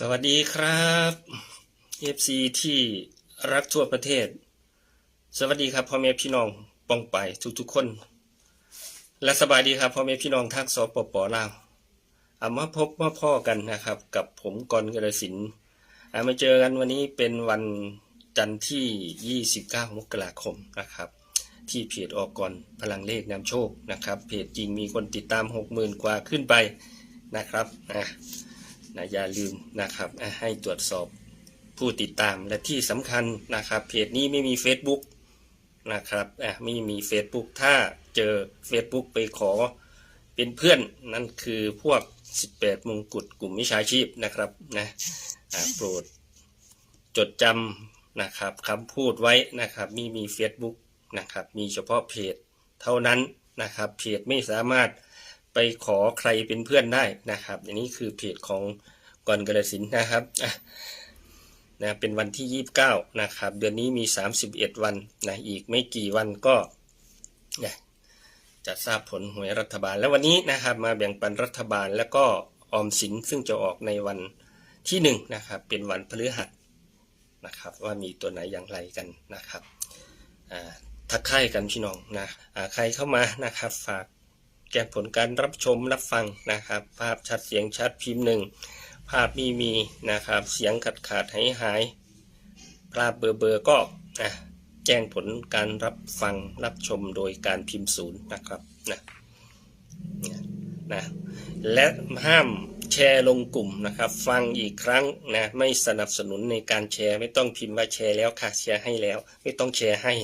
สวัสดีครับ FC ที่รักทั่วประเทศ สวัสดีครับพ่อแม่พี่น้องปองไปทุกๆคน และสบายดีครับพ่อแม่พี่น้องทางสปปลาวอามาพบมาพ่อกันนะครับ กับผมกรกระสินอามาเจอกันวันนี้เป็นวันจันทร์ที่ 29 มกราคมนะครับ ที่เพจออกก่อนพลังเลขนำโชคนะครับ เพจจริงมีคนติดตาม 60,000 กว่าขึ้นไปนะครับอะ นะอย่าลืมนะครับให้ตรวจสอบผู้ติดตามและที่สำคัญนะครับ เพจนี้ไม่มี Facebook นะครับไม่มี Facebook ถ้าเจอ Facebook ไปขอเป็นเพื่อนนั่นคือพวก 18 มงกุฎกลุ่มมิชาชีพนะครับนะอะโปรดจดจำนะครับคำพูดไว้นะครับมีมี Facebook นะครับมีเฉพาะเพจเท่านั้นนะครับเพจไม่สามารถ ไปขอใครเป็นเพื่อนได้นะครับ อันนี้คือเพจของกอนกระสินนะครับนะเป็นวันที่ 29 นะครับ เดือนนี้มี 31 วันนะอีกไม่กี่วันก็นะจะทราบผลหวยรัฐบาล แล้ววันนี้นะครับมาแบ่งปันรัฐบาลแล้วก็ออมสินซึ่งจะออกในวันที่หนึ่งนะครับ เป็นวันพฤหัสนะครับ ว่ามีตัวไหนอย่างไรกันนะครับทักทายกันพี่น้องนะใครเข้ามานะครับฝาก แก้ผลการรับชมรับฟังนะครับ ภาพชัดเสียงชัดพิมพ์หนึ่งภาพมีมีนะครับ เสียงขาดขาดหายหายภาพเบอร์เบอร์ก็อะแจ้งผลการรับฟังรับชมโดยการพิมพ์ศูนย์นะครับนะนะและห้ามแชร์ลงกลุ่มนะครับ ฟังอีกครั้งนะไม่สนับสนุนในการแชร์ไม่ต้องพิมพ์ว่าแชร์แล้วค่ะแชร์ให้แล้ว ไม่ต้องแชร์ให้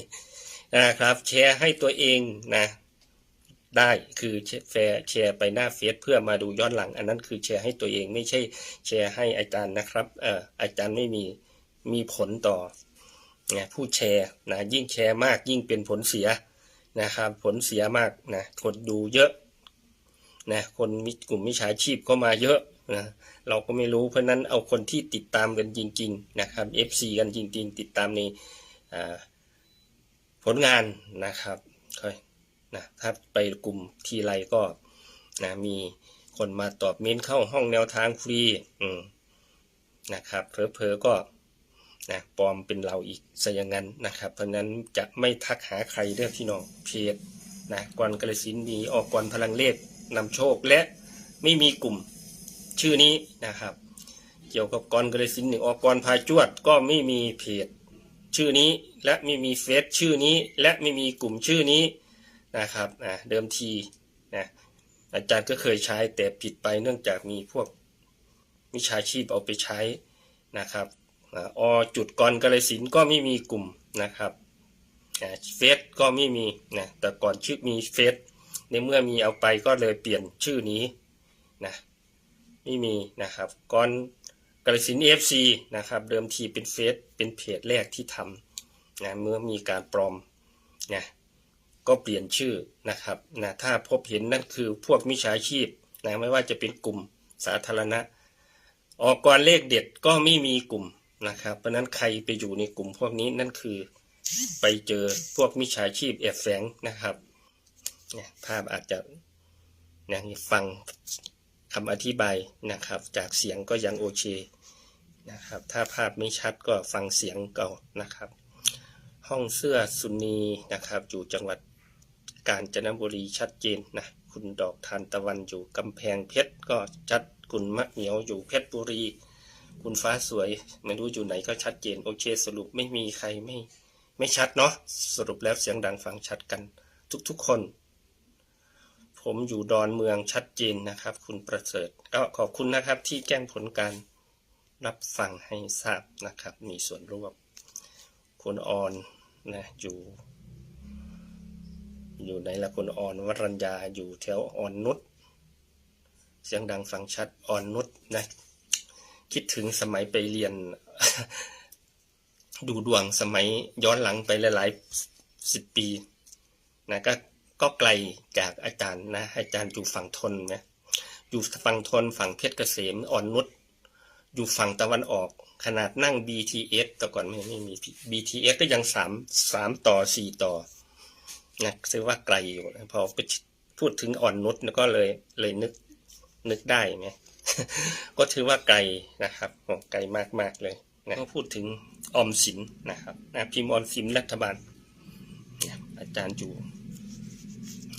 นะครับ แชร์ให้ตัวเองนะ ได้คือแชร์แชร์ไปหน้าเฟซเพื่อมาดูย้อนหลัง อันนั้นคือแชร์ให้ตัวเองไม่ใช่แชร์ให้อาจารย์นะครับเอ่ออาจารย์ไม่มีมีผลต่อนะผู้แชร์นะยิ่งแชร์มากยิ่งเป็นผลเสียนะครับผลเสียมากนะคนดูเยอะนะคนมีกลุ่มมิจฉาชีพก็มาเยอะนะเราก็ไม่รู้เพราะนั้นเอาคนที่ติดตามกันจริง ๆนะครับ FC กันจริง ๆ ติดตามในผลงานนะครับค่อย นะถ้าไปกลุ่มทีไรก็นะมีคนมาตอบเม้นเข้าห้องแนวทางฟรีอืมนะครับเพลอก็นะปลอมเป็นเราอีกซะอย่างนั้นนะครับ เพราะนั้นจะไม่ทักหาใครเด้อพี่น้องเพจนะกวนกระสินมีออกกรพลังเลขนำโชคและไม่มีกลุ่มชื่อนี้นะครับ เกี่ยวกับกรกระสินหนึ่งออกกรพายจวดก็ไม่มีเพจชื่อนี้และไม่มีเฟซชื่อนี้ และไม่มีกลุ่มชื่อนี้ นะครับอ่าเดิมทีนะอาจารย์ก็เคยใช้แต่ผิดไปเนื่องจากมีพวกมิชาชีพเอาไปใช้นะครับอ่าอจุดกรกระสินก็ไม่มีกลุ่มนะครับเฟซก็ไม่มีนะแต่ก่อนชื่อมีเฟซในเมื่อมีเอาไปก็เลยเปลี่ยนชื่อนี้นะไม่มีนะครับกรกระสินเอฟซีนะครับเดิมทีเป็นเฟซเป็นเพจแรกที่ทำนะเมื่อมีการปลอมนะ ก็เปลี่ยนชื่อนะครับนะถ้าพบเห็นนั่นคือพวกมิจฉาชีพนะไม่ว่าจะเป็นกลุ่มสาธารณะ ออกกรเลขเด็ดก็ไม่มีกลุ่มนะครับ เพราะนั้นใครไปอยู่ในกลุ่มพวกนี้นั่นคือไปเจอพวกมิจฉาชีพแอบแฝงนะครับเนี่ยภาพอาจจะนะฟังคำอธิบายนะครับ จากเสียงก็ยังโอเคนะครับ ถ้าภาพไม่ชัดก็ฟังเสียงเก่านะครับ ห้องเสื้อสุนีนะครับอยู่จังหวัด กาญจนบุรีชัดเจนนะคุณดอกทานตะวันอยู่กำแพงเพชรก็ชัดคุณมะเหนียวอยู่เพชรบุรี คุณฟ้าสวยไม่รู้อยู่ไหนก็ชัดเจนโอเคสรุปไม่มีใครไม่ไม่ชัดเนาะสรุปแล้วเสียงดังฟังชัดกันทุกๆคน ผมอยู่ดอนเมืองชัดเจนนะครับ คุณประเสริฐก็ขอบคุณนะครับที่แจ้งผลการรับฟังให้ทราบนะครับ มีส่วนร่วมคุณออนนะอยู่ อยู่ในละคุณออนวรัญญาอยู่แถวอ่อนนุชเสียงดังฟังชัดอ่อนนุชนะคิดถึงสมัยไปเรียน ดูดวงสมัยย้อนหลังไปหลายๆสิบปีนะก็ก็ไกลจากอาจารย์นะอาจารย์อยู่ฝั่งทนนะอยู่ฝั่งทนฝั่งเพชรเกษมอ่อนนุชอยู่ฝั่งตะวันออกขนาดนั่ง BTS แต่ก่อนไม่ไม่มี BTS ก็ยังสามสามต่อสี่ต่อ นะซึ่งว่าไกลอยู่พอไปพูดถึงอ่อนนุชก็เลยเลยนึกนึกได้ไงก็ถือว่าไกลนะครับไกลมากๆเลยนะก็พูดถึงออมสินนะครับนะพิมพ์ออมสินรัฐบาลอาจารย์อยู่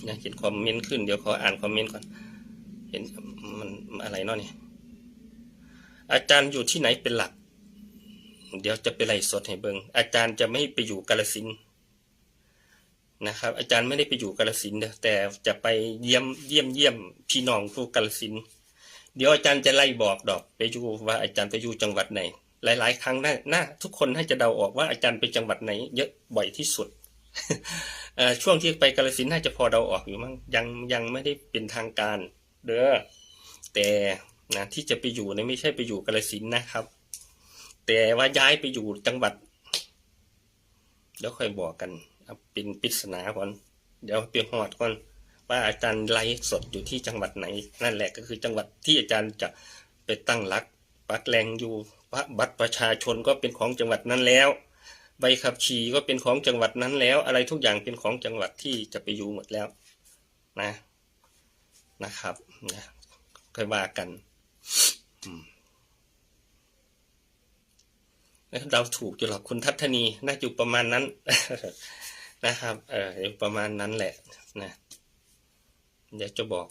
เนี่ยเห็นคอมเมนต์ขึ้นเดี๋ยวขออ่านคอมเมนต์ก่อน เห็นมันอะไรเนาะเนี่ยอาจารย์อยู่ที่ไหนเป็นหลัก เดี๋ยวจะไปไล่สดให้เบิงอาจารย์จะไม่ไปอยู่กาลสิน นะครับ อาจารย์ไม่ได้ไปอยู่กาลสินเด้อแต่จะไปเยี่ยมเยี่ยมเยี่ยมพี่น้องผู้กาลสินเดี๋ยวอาจารย์จะไล่บอกดอกไปอยู่ว่าอาจารย์ไปอยู่จังหวัดไหน หลาย ๆ ครั้งน่าน่าทุกคนให้จะเดาออกว่าอาจารย์ไปจังหวัดไหน เยอะบ่อยที่สุดช่วงที่ไปกาลสินน่าจะพอเดาออกอยู่มั้งยังยังไม่ได้เป็นทางการ เด้อแต่นะที่จะไปอยู่เนี่ยไม่ใช่ไปอยู่กาลสินนะครับ แต่ว่าย้ายไปอยู่จังหวัดเดี๋ยวค่อยบอกกัน เอาเป็นปริศนาก่อน เดี๋ยวเปียหอดก่อนว่าอาจารย์ไลฟ์สดอยู่ที่จังหวัดไหน นั่นแหละก็คือจังหวัดที่อาจารย์จะไปตั้งหลักปักแรงอยู่บัตรประชาชนก็เป็นของจังหวัดนั้นแล้ว ใบขับขี่ก็เป็นของจังหวัดนั้นแล้ว อะไรทุกอย่างเป็นของจังหวัดที่จะไปอยู่หมดแล้วนะนะครับนะค่อยว่ากันเราถูกอยู่หรอกคุณทัศนีน่าอยู่ประมาณนั้น นะครับเอออประมาณนั้นแหละนะเดี๋ยวจะบอก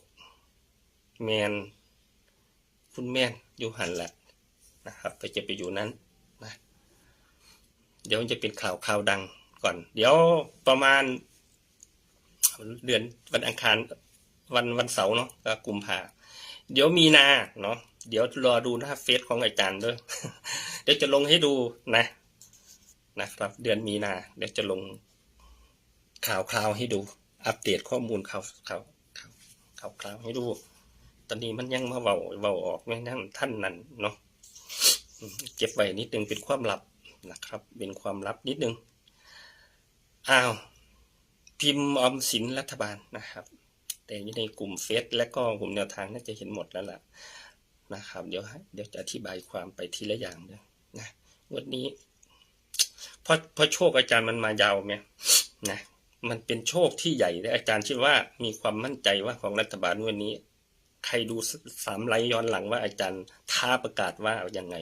แมนคุณแมนอยู่หันแหละนะครับไปจะไปอยู่นั้นนะเดี๋ยวมันจะเป็นข่าวข่าวดังก่อน เดี๋ยวประมาณ เดือนวันอังคารวันวันเสาร์เนาะก็กุมภาเดี๋ยวมีนาเนาะเดี๋ยวรอดูหน้าเฟซของอาจารย์ด้วย เดี๋ยวจะลงให้ดูนะ นะครับ เดือนมีนา เดี๋ยวจะลง ข่าวคราวให้ดู อัปเดตข้อมูลข่าวข่าวข่าวคราวให้ดู ตอนนี้มันยังมาเบาเบาออกไม่นั่นท่านนั้นเนาะเก็บไว้นิดนึงเป็นความลับนะครับ เป็นความลับนิดนึงอ้าวพิมพ์ออมสินรัฐบาลนะครับ แต่อยู่ในกลุ่มเฟซและก็กลุ่มแนวทางน่าจะเห็นหมดแล้วล่ะนะครับ เดี๋ยวเดี๋ยวจะอธิบายความไปทีละอย่างเลยนะวันนี้เพราะเพราะโชคอาจารย์มันมายาวไหมนะ มันเป็นโชคที่ใหญ่และอาจารย์คิดว่ามีความมั่นใจว่าของรัฐบาลวันนี้ ใครดูสามไลย้อนหลังว่าอาจารย์ท้าประกาศว่าอย่างไง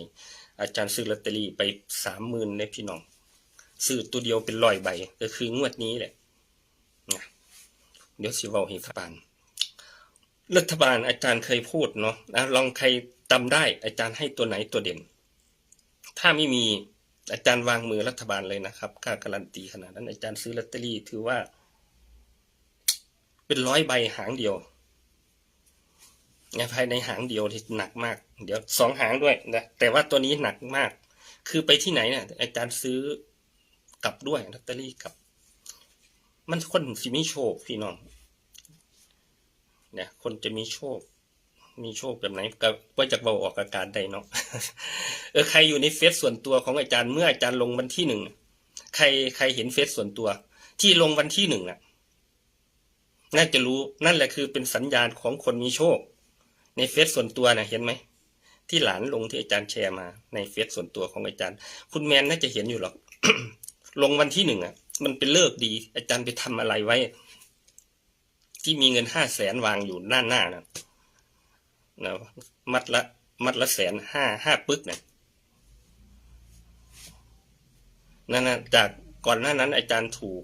อาจารย์ซื้อลอตเตอรี่ไปสามหมื่นในพี่น้องซื้อตัวเดียวเป็นร้อยใบก็คืองวดนี้แหละนะเดี๋ยวสิวาให้ฟังรัฐบาลอาจารย์เคยพูดเนาะลองใครจำได้อาจารย์ให้ตัวไหนตัวเด่น ถ้าไม่มี อาจารย์วางมือรัฐบาลเลยนะครับค่าการันตีขนาดนั้น อาจารย์ซื้อลอตเตอรี่ถือว่า เป็นร้อยใบหางเดียวเนี่ยภายในหางเดียวที่หนักมาก เดี๋ยวสองหางด้วยนะแต่ว่าตัวนี้หนักมาก คือไปที่ไหนเนี่ยอาจารย์ซื้อกลับด้วยลอตเตอรี่กลับ มันคนสิมีโชคพี่น้องเนี่ยคนจะมีโชค มีโชคแบบไหนก็ว่าจากเบาออกอาการใดเนาะเออใครอยู่ในเฟซส่วนตัวของอาจารย์เมื่ออาจารย์ลงวันที่หนึ่งใครใครเห็นเฟซส่วนตัว ที่ลงวันที่หนึ่งน่ะ น่าจะรู้นั่นแหละคือเป็นสัญญาณของคนมีโชค ในเฟซส่วนตัวนะเห็นไหมที่หลานลงที่อาจารย์แชร์มา ในเฟซส่วนตัวของอาจารย์ คุณแมนน่าจะเห็นอยู่หรอกลงวันที่หนึ่งอะ มันเป็นเลิกดี อาจารย์ไปทำอะไรไว้ ที่มีเงินห้าแสนวางอยู่หน้าหน้าน่ะ นะมัดละมัดละแสนห้าห้าปึ๊กเนี่ยนั่นนะจากก่อนหน้านั้น อาจารย์ถูก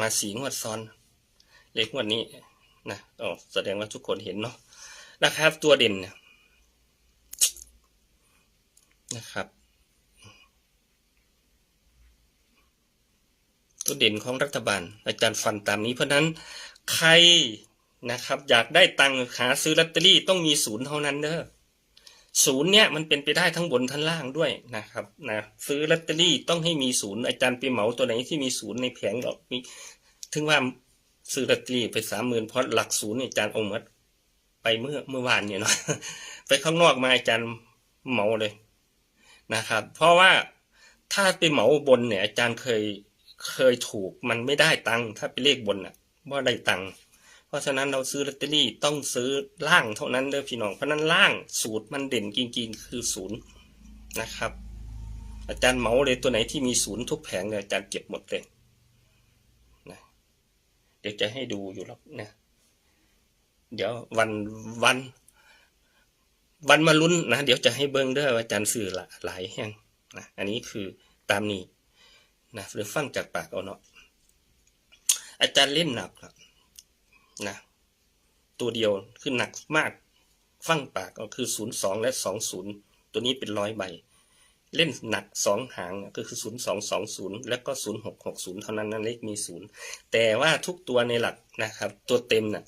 มาสีงวดซ้อน เลขงวดนี้นะอ๋อแสดงว่าทุกคนเห็นเนาะนะครับ ตัวเด่นเนี่ยนะครับตัวเด่นของรัฐบาล อาจารย์ฟันตามนี้เพราะนั้นใคร นะครับ อยากได้ตังค์หาซื้อลอตเตอรี่ต้องมีศูนย์เท่านั้นเด้อศูนย์เนี่ยมันเป็นไปได้ทั้งบนทั้งล่างด้วยนะครับนะซื้อลอตเตอรี่ต้องให้มีศูนย์อาจารย์ไปเหมาตัวไหนที่มีศูนย์ในแผงหรอกมีถึงว่าซื้อลอตเตอรี่ไปสามหมื่นเพราะหลักศูนย์อาจารย์องค์มัดไปเมื่อเมื่อวานเนี่ยเนาะไปข้างนอกมาอาจารย์เหมาเลยนะครับ เพราะว่าถ้าไปเหมาบนเนี่ยอาจารย์เคยเคยถูกมันไม่ได้ตังค์ถ้าไปเลขบนอะว่าได้ตังค์ ราะฉะนั้นเราซื้อลอตเตอรี่ต้องซื้อล่างเท่านั้นเด้อพี่น้องเพราะนั้นล่างสูตรมันเด่นจริงๆ คือศูนย์นะครับ อาจารย์เหมาเลยตัวไหนที่มีศูนย์ทุกแผงเนี่ยอาจารย์เก็บหมดเลยนะเดี๋ยวจะให้ดูอยู่หรอกนะเดี๋ยววันวัน วันมาลุ้นนะเดี๋ยวจะให้เบิ้งเด้ออาจารย์สื่อละหลายแห่งนะอันนี้คือตามนี้นะหรือฟังจากปากเอาเนาะอาจารย์เล่นหนักนะ นะ ตัวเดียวคือหนักมากฟังปากก็คือศูนย์สองและสองศูนย์ตัวนี้เป็นร้อยใบ เล่นหนักสองหางก็คือศูนย์สองสองศูนย์แล้วก็ศูนย์หกหกศูนย์เท่านั้นนั่นเลขมีศูนย์แต่ว่าทุกตัวในหลักนะครับ ตัวเต็มน่ะ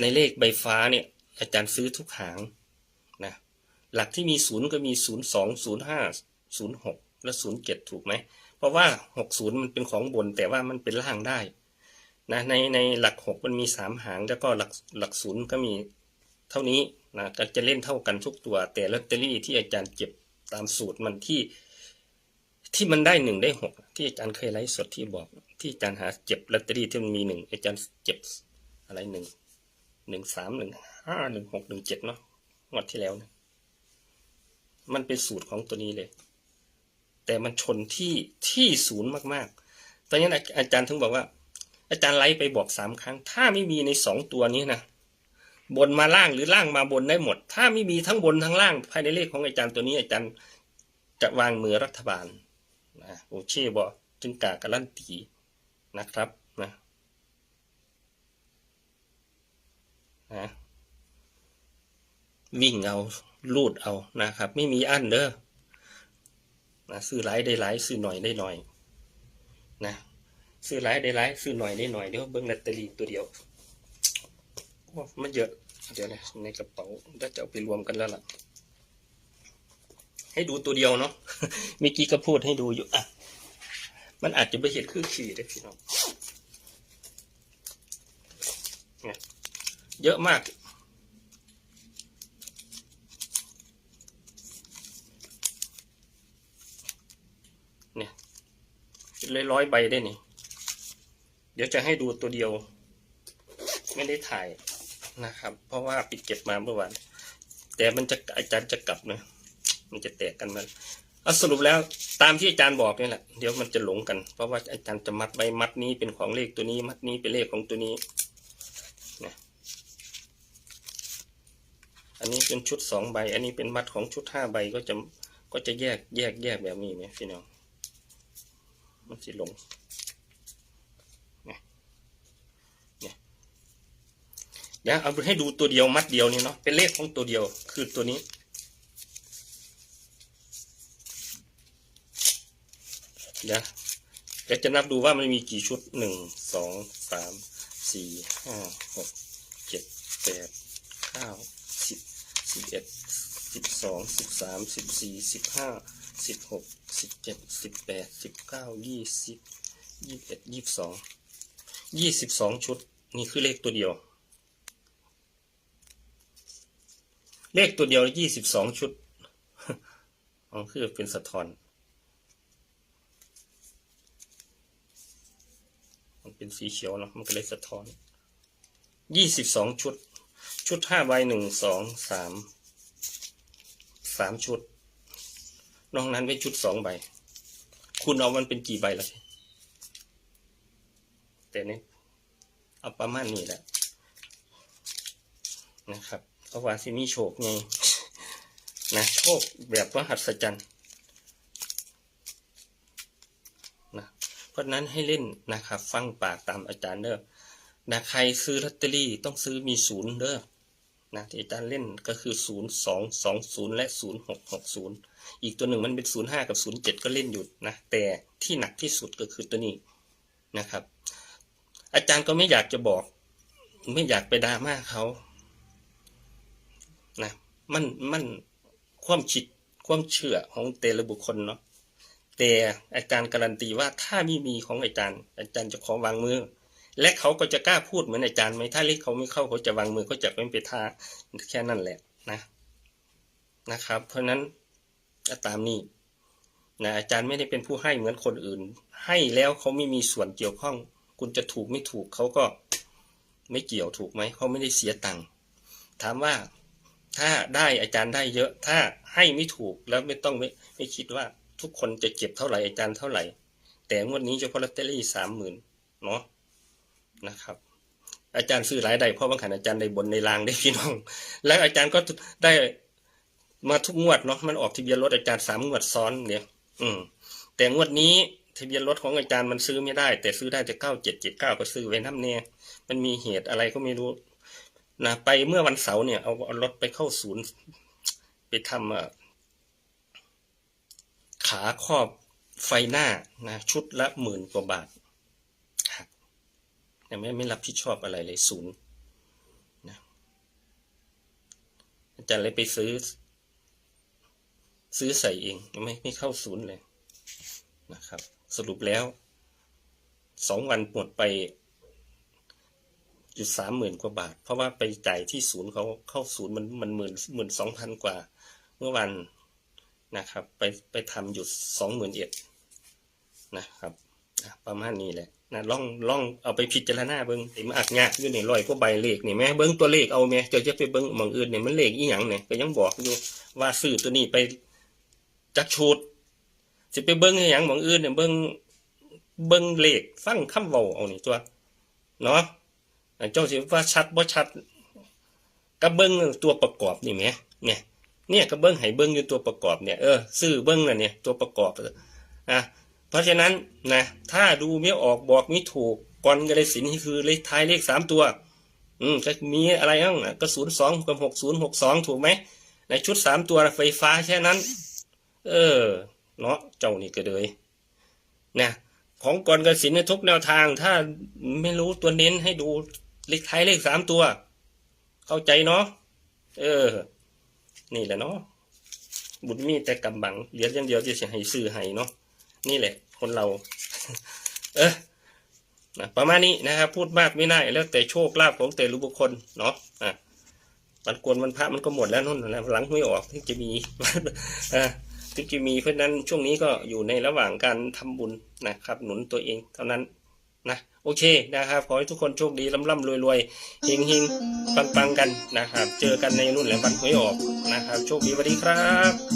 ในเลขใบฟ้าเนี่ยอาจารย์ซื้อทุกหางนะหลักที่มีศูนย์ก็มีศูนย์สองศูนย์ห้าศูนย์หกและศูนย์เจ็ดถูกไหม เพราะว่าหกศูนย์มันเป็นของบนแต่ว่ามันเป็นล่างได้ นะในในหลักหกมันมีสามหาง แล้วก็หลักหลักศูนย์ก็มีเท่านี้นะก็จะเล่นเท่ากันทุกตัว แต่ลอตเตอรี่ที่อาจารย์เก็บตามสูตรมันที่ ที่มันได้หนึ่งได้หกที่อาจารย์เคยไลฟ์สดที่บอก ที่อาจารย์หาเจ็บลอตเตอรี่ที่มันมีหนึ่งอาจารย์เจ็บอะไรหนึ่งหนึ่งสามหนึ่งห้าหนึ่งหกหนึ่งเจ็ดเนาะงวดที่แล้วเนี่ยมันเป็นสูตรของตัวนี้เลย แต่มันชนที่ที่ศูนย์มากๆตอนนี้อาจารย์ถึงบอกว่า อาจารย์ไล่ไปบอกสามครั้ง ถ้าไม่มีในสองตัวนี้นะบนมาล่างหรือล่างมาบนได้หมด ถ้าไม่มีทั้งบนทั้งล่าง ภายในเลขของอาจารย์ตัวนี้ อาจารย์จะวางมือรัฐบาลนะโอเช่บอกถึงกาการันตีนะครับนะนะวิ่งเอาลูดเอานะครับ ไม่มีอันเด้อนะซื้อหลายได้หลายซื้อหน่อยได้หน่อยนะ ซื้อหลายได้หลายซื้อหน่อยได้หน่อยเดี๋ยวเบิ้งลอตเตอรี่ตัวเดียวมันเยอะเดี๋ยวนะในกระเป๋าถ้าจะเอาไปรวมกันแล้วล่ะ ให้ดูตัวเดียวเนาะเมื่อกี้ก็พูดให้ดูอยู่อะมันอาจจะไปเห็นคือขี่ได้พี่น้องเนี่ยเยอะมากเนี่ยเลยร้อยใบได้นี่ เดี๋ยวจะให้ดูตัวเดียว ไม่ได้ถ่ายนะครับ เพราะว่าปิดเก็บมาเมื่อวานแต่มันจะอาจารย์จะกลับนะมันจะแตกกันมันเอาสรุปแล้วตามที่อาจารย์บอกนี่แหละเดี๋ยวมันจะหลงกัน เพราะว่าอาจารย์จะมัดใบมัดนี้เป็นของเลขตัวนี้ มัดนี้เป็นเลขของตัวนี้นะอันนี้เป็นชุดสองใบ อันนี้เป็นมัดของชุดห้าใบก็จะก็จะแยกแยกแยกแบบนี้ไหมพี่น้องมันสิหลงเนี่ยเนี่ย เดี๋ยวเอาให้ดูตัวเดียวมัดเดียวนี่เนาะเป็นเลขของตัวเดียวคือตัวนี้ เดี๋ยวเดี๋ยวจะนับดูว่ามันมีกี่ชุดหนึ่งสองสามสี่ห้าหกเจ็ดแปดเก้าสิบสิบเอ็ดสิบสองสิบสามสิบสี่สิบห้าสิบหกสิบเจ็ดสิบแปดสิบเก้ายี่สิบยี่สิบเอ็ดยี่สิบสองยี่สิบสองชุดนี่คือเลขตัวเดียว เลขตัวเดียวยี่สิบสองชุดอ๋อคือเป็นสะท้อน มันเป็นสีเขียวเนาะมันก็เลยสะท้อนยี่สิบสองชุด ชุดห้าใบหนึ่งสองสามสามชุด นอกนั้นเป็นชุดสองใบ คุณเอามันเป็นกี่ใบละแต่นี่เอาประมาณนี้แหละนะครับ เพราะว่าสิมีโชคไงนะโชคแบบว่าหัศจรรย์นะเพราะนั้นให้เล่นนะครับ ฟังปากตามอาจารย์เด้อนะใครซื้อลอตเตอรี่ต้องซื้อมีศูนย์เด้อนะที่อาจารย์เล่นก็คือศูนย์สองสองศูนย์และศูนย์หกหกศูนย์อีกตัวหนึ่งมันเป็นศูนย์ห้ากับศูนย์เจ็ดก็เล่นอยู่นะ แต่ที่หนักที่สุดก็คือตัวนี้นะครับ อาจารย์ก็ไม่อยากจะบอก ไม่อยากไปดราม่าเขา นะมันมันความคิดความเชื่อของแต่ละบุคคลเนาะแต่อาจารย์การันตีว่าถ้าไม่มีของอาจารย์ อาจารย์จะขอวางมือ และเขาก็จะกล้าพูดเหมือนอาจารย์ไหมถ้าเลขเขาไม่เข้าเขาจะวางมือเขาจะไม่ไปท่าแค่นั้นแหละนะนะครับ เพราะฉะนั้นตามนี้นะอาจารย์ไม่ได้เป็นผู้ให้เหมือนคนอื่น ให้แล้วเขาไม่มีส่วนเกี่ยวข้อง คุณจะถูกไม่ถูกเขาก็ไม่เกี่ยวถูกไหมเขาไม่ได้เสียตังค์ถามว่า ถ้าได้อาจารย์ได้เยอะ ถ้าให้ไม่ถูกแล้วไม่ต้องไม่ไม่คิดว่าทุกคนจะเก็บเท่าไหร่อาจารย์เท่าไหร่ แต่งวดนี้เฉพาะลอตเตอรี่สามหมื่นเนาะนะครับ อาจารย์ซื้อหลายใดเพราะบางขันอาจารย์ได้บนในรางได้พี่น้อง แล้วอาจารย์ก็ได้มาทุกงวดเนาะมันออกทะเบียนรถอาจารย์สามงวดซ้อนเนี่ย อืม แต่งวดนี้ทะเบียนรถของอาจารย์มันซื้อไม่ได้ แต่ซื้อได้แต่เก้าเจ็ดเจ็ดเก้าก็ซื้อไว้น้ำเนี่ยมันมีเหตุอะไรก็ไม่รู้ นะไปเมื่อวันเสาร์เนี่ยเอาเอารถไปเข้าศูนย์ ไปทำขาครอบไฟหน้านะชุดละหมื่นกว่าบาทครับแต่ไม่ไม่รับผิดชอบอะไรเลยศูนย์นะอาจารย์เลยไปซื้อ ซื้อใส่เองไม่ไม่เข้าศูนย์เลยนะครับ สรุปแล้วสองวันหมดไป อยู่สามหมื่นกว่าบาท เพราะว่าไปจ่ายที่ศูนย์เขาเข้าศูนย์มันมันหมื่นหมื่นสองพันกว่า เมื่อวันนะครับ ไปไปทำอยู่สองหมื่นเอ็ดนะครับประมาณนี้แหละนะล่องล่องเอาไปพิจารณาเบิ้งไอ้มาอักงากอยู่ในรอยกว่าใบเลขนี่แม่เบิ้งตัวเลขเอาแม่เจะจะไปเบิ้งมองอื่นเนี่ยมันเลขอีหยังเนี่ยก็ยังบอกอยู่ว่าซื้อตัวนี้ไปจักชูดสิไปเบิ้งให้หยังมองอื่นเนี่ยเบิ้งเบิ้งเลขฟังคำเว้าเอานี่ตัวเนาะ เจ้าสิว่าชัดบ่ชัดก็เบิ้องตัวประกอบนี่แหมเนี่ยเนี่ยก็เบิ้องให้เบิ้องอยู่ตัวประกอบเนี่ยเออซื้อเบิ้งน่ะเนี่ยตัวประกอบอะเพราะฉะนั้นนะถ้าดูไม่ออกบอกไม่ถูกก่อนกระสินคือเลขท้ายเลขสามตัว อืมจะมีอะไรบ้างอะก็ศูนย์สองกับหกศูนย์หกสองถูกไหมในชุดสามตัวไฟฟ้าแค่นั้น เออเนาะเจ้านี่ก็เลยนะของก่อนกสินในทุกแนวทางถ้าไม่รู้ตัวเน้นให้ดู เลขท้ายเลขสามตัว เข้าใจเนาะเออ นี่แหละเนาะบุญมีแต่กำบังเหลืออย่างเดียวที่จะให้ซื้อให้เนาะนี่แหละ คนเรา เออนะประมาณนี้นะครับพูดมากไม่ได้แล้วแต่โชคลาภของแต่ละบุคคลเนาะอะวันกวนวันพระมันก็หมดแล้วนู่นนะหลังไม่ออกที่จะมีอ่าที่จะมีเพราะนั้นช่วงนี้ก็อยู่ในระหว่างการทำบุญนะครับ หนุนตัวเองเท่านั้น โอเคนะครับ ขอให้ทุกคนโชคดีร่ำร่ำรวยรวยเฮงเฮงปังปังๆกันนะครับ เจอกันในนู่นแหละวันหวยออกนะครับ โชคดีสวัสดีครับ